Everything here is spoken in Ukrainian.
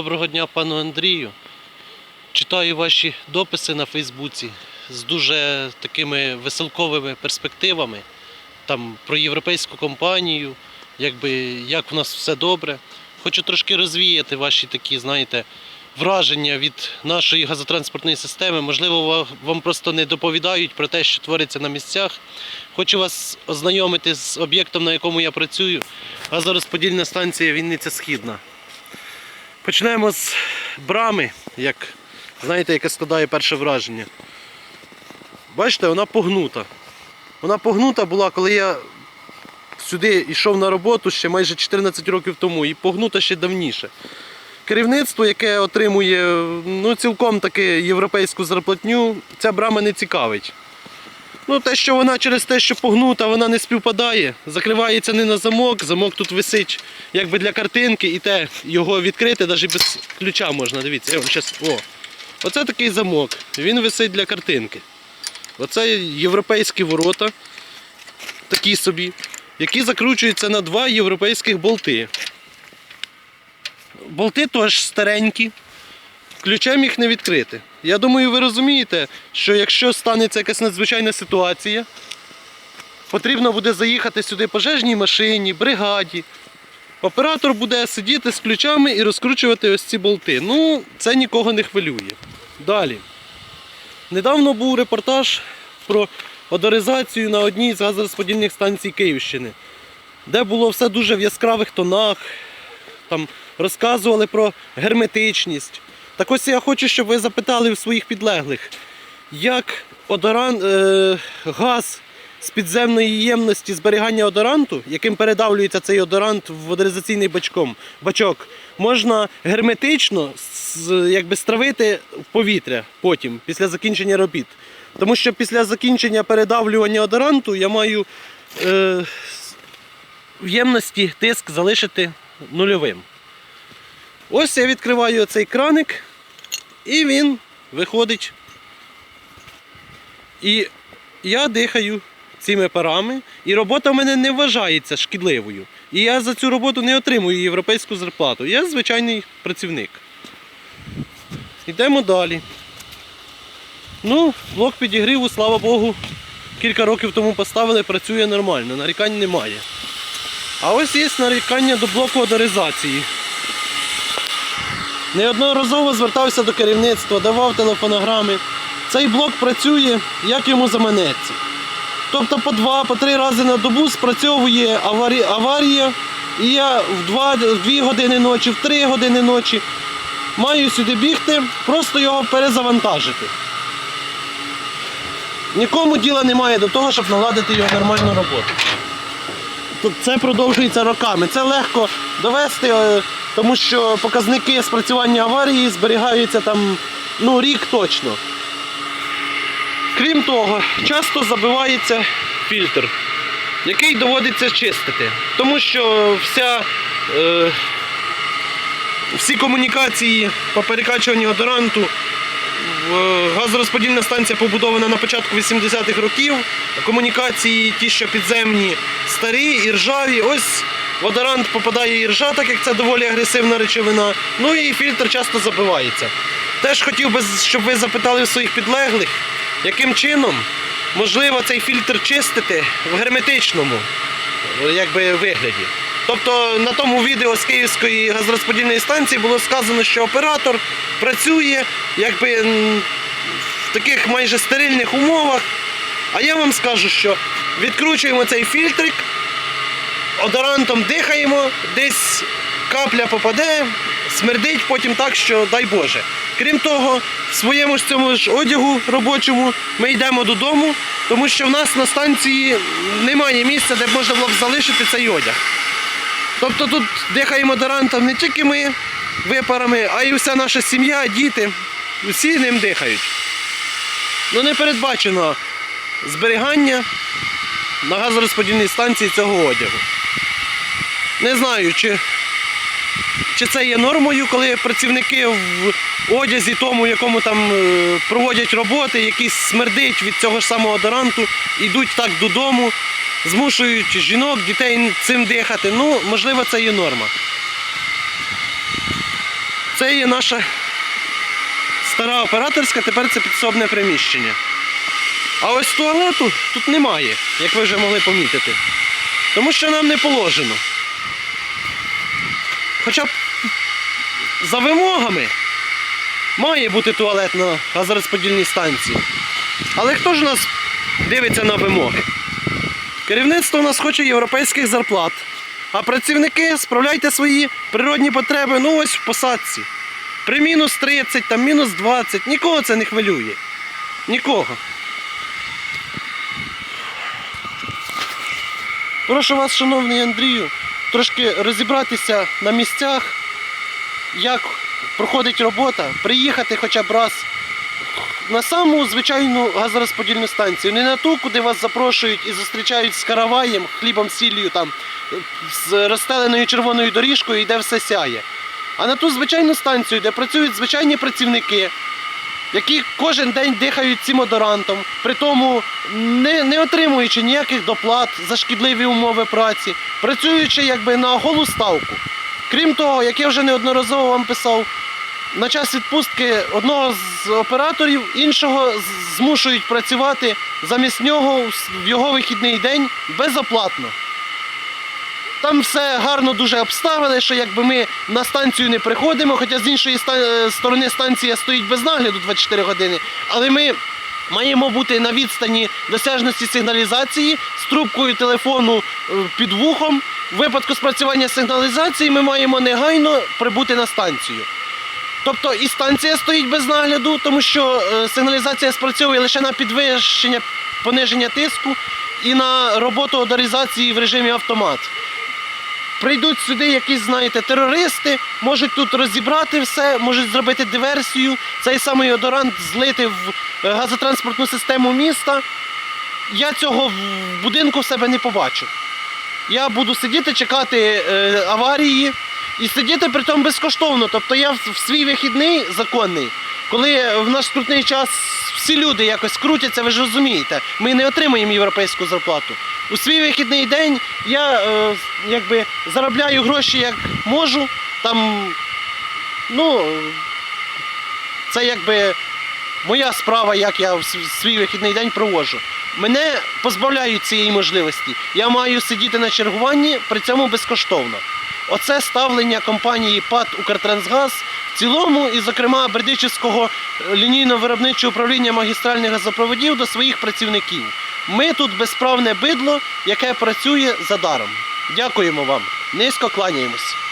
Доброго дня, пану Андрію. Читаю ваші дописи на Фейсбуці з дуже такими веселковими перспективами. Там про європейську компанію, якби як в нас все добре. Хочу трошки розвіяти ваші такі, знаєте, враження від нашої газотранспортної системи. Можливо, вам просто не доповідають про те, що твориться на місцях. Хочу вас ознайомити з об'єктом, на якому я працюю. Газорозподільна станція Вінниця Східна. Почнемо з брами, як знаєте, яке складає перше враження. Бачите, вона погнута. Вона погнута була, коли я сюди йшов на роботу ще майже 14 років тому, і погнута ще давніше. Керівництво, яке отримує ну, цілком таки європейську зарплатню, ця брама не цікавить. Ну, те, що вона через те, що погнута, вона не співпадає, закривається не на замок, замок тут висить якби для картинки, і те його відкрити навіть без ключа можна. Дивіться, я вам щас. О. Оце такий замок. Він висить для картинки. Оце європейські ворота, такі собі, які закручуються на два європейських болти. Болти теж старенькі, ключем їх не відкрити. Я думаю, ви розумієте, що якщо станеться якась надзвичайна ситуація, потрібно буде заїхати сюди пожежній машині, бригаді. Оператор буде сидіти з ключами і розкручувати ось ці болти. Ну, це нікого не хвилює. Далі. Недавно був репортаж про одоризацію на одній з газорозподільних станцій Київщини, де було все дуже в яскравих тонах, там розказували про герметичність. Так ось я хочу, щоб ви запитали в своїх підлеглих, як одоран, е, газ з підземної ємності зберігання одоранту, яким передавлюється цей одорант в водоризаційний бачком, бачок, можна герметично з- якби стравити в повітря потім, після закінчення робіт. Тому що після закінчення передавлювання одоранту я маю е, в ємності тиск залишити нульовим. Ось я відкриваю цей краник, і він виходить. І я дихаю цими парами, і робота в мене не вважається шкідливою. І я за цю роботу не отримую європейську зарплату. Я звичайний працівник. Йдемо далі. Ну, блок підігріву, слава Богу, кілька років тому поставили, працює нормально, нарікань немає. А ось є нарікання до блоку одоризації. Неодноразово звертався до керівництва, давав телефонограми. Цей блок працює, як йому заманеться. Тобто по два, по три рази на добу спрацьовує аварі... аварія, і я в два, в дві години ночі, в три години ночі маю сюди бігти, просто його перезавантажити. Нікому діла немає до того, щоб наладити його нормальну роботу. Це продовжується роками. Це легко довести, е, тому що показники спрацювання аварії зберігаються там ну, рік точно. Крім того, часто забивається фільтр, який доводиться чистити. Тому що вся, е, всі комунікації по перекачуванню одоранту в- газорозподільна станція побудована на початку 80-х років. Комунікації, ті, що підземні, старі і ржаві. Ось водорант попадає і ржа, так як це доволі агресивна речовина. Ну і фільтр часто забивається. Теж хотів би, щоб ви запитали в своїх підлеглих, яким чином можливо цей фільтр чистити в герметичному якби, вигляді. Тобто на тому відео з Київської газорозподільної станції було сказано, що оператор працює якби в таких майже стерильних умовах. А я вам скажу, що відкручуємо цей фільтрик, одорантом дихаємо, десь капля попаде, смердить потім так, що дай Боже. Крім того, в своєму ж цьому ж одягу робочому ми йдемо додому, тому що в нас на станції немає місця, де можна було б залишити цей одяг. Тобто тут дихаємо дорантом не тільки ми випарами, а й вся наша сім'я, діти. Усі ним дихають. Ну не передбачено зберігання на газорозподільній станції цього одягу. Не знаю, чи, чи це є нормою, коли працівники в одязі тому, якому там е, проводять роботи, якісь смердить від цього ж самого доранту, йдуть так додому, змушують жінок, дітей цим дихати. Ну, можливо, це є норма. Це є наша стара операторська, тепер це підсобне приміщення. А ось туалету тут немає, як ви вже могли помітити. Тому що нам не положено. Хоча б за вимогами має бути туалет на газорозподільній станції. Але хто ж у нас дивиться на вимоги? Керівництво у нас хоче європейських зарплат. А працівники справляйте свої природні потреби, ну ось в посадці. При мінус 30, там мінус 20. Нікого це не хвилює. Нікого. Прошу вас, шановний Андрію, трошки розібратися на місцях, як проходить робота, приїхати хоча б раз на саму звичайну газорозподільну станцію, не на ту, куди вас запрошують і зустрічають з караваєм, хлібом, сіллю, там, з розстеленою червоною доріжкою, і де все сяє. А на ту звичайну станцію, де працюють звичайні працівники, які кожен день дихають цим одорантом, при тому не, не отримуючи ніяких доплат за шкідливі умови праці, працюючи якби на голу ставку. Крім того, як я вже неодноразово вам писав, на час відпустки одного з операторів іншого змушують працювати замість нього в його вихідний день безоплатно. Там все гарно дуже обставили, що якби ми на станцію не приходимо, хоча з іншої е, сторони станція стоїть без нагляду 24 години, але ми маємо бути на відстані досяжності сигналізації з трубкою телефону е, під вухом. В випадку спрацювання сигналізації ми маємо негайно прибути на станцію. Тобто і станція стоїть без нагляду, тому що е, сигналізація спрацьовує лише на підвищення пониження тиску і на роботу одорізації в режимі автомат. Прийдуть сюди якісь, знаєте, терористи, можуть тут розібрати все, можуть зробити диверсію, цей самий одорант злити в е, газотранспортну систему міста. Я цього в будинку в себе не побачу. Я буду сидіти, чекати е, аварії і сидіти при тому безкоштовно. Тобто я в, свій вихідний законний, коли в наш скрутний час всі люди якось крутяться, ви ж розумієте, ми не отримаємо європейську зарплату. У свій вихідний день я е, якби заробляю гроші як можу. Там, ну, це якби моя справа, як я свій вихідний день проводжу. Мене позбавляють цієї можливості. Я маю сидіти на чергуванні, при цьому безкоштовно. Оце ставлення компанії ПАТ Укртрансгаз в цілому, і, зокрема, Бердичівського лінійно-виробничого управління магістральних газопроводів до своїх працівників. Ми тут безправне бидло, яке працює за даром. Дякуємо вам. Низько кланяємось.